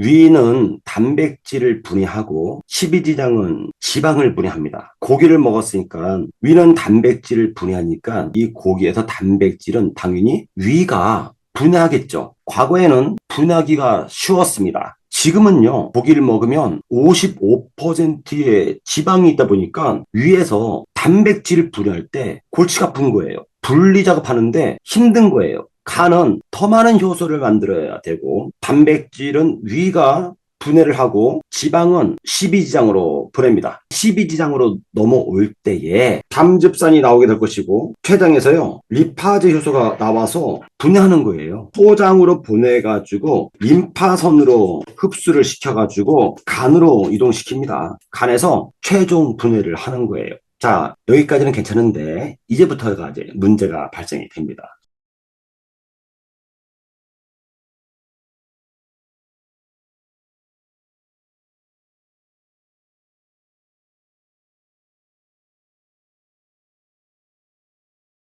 위는 단백질을 분해하고 십이지장은 지방을 분해합니다. 고기를 먹었으니까 위는 단백질을 분해하니까 이 고기에서 단백질은 당연히 위가 분해하겠죠. 과거에는 분해하기가 쉬웠습니다. 지금은요, 고기를 먹으면 55%의 지방이 있다 보니까 위에서 단백질을 분해할 때 골치가 아픈 거예요. 분리 작업하는데 힘든 거예요. 간은 더 많은 효소를 만들어야 되고, 단백질은 위가 분해를 하고, 지방은 12지장으로 보냅니다. 12지장으로 넘어올 때에 담즙산이 나오게 될 것이고, 췌장에서요, 리파제 효소가 나와서 분해하는 거예요. 소장으로 보내가지고, 림파선으로 흡수를 시켜가지고, 간으로 이동시킵니다. 간에서 최종 분해를 하는 거예요. 자, 여기까지는 괜찮은데, 이제부터가 이제 문제가 발생이 됩니다.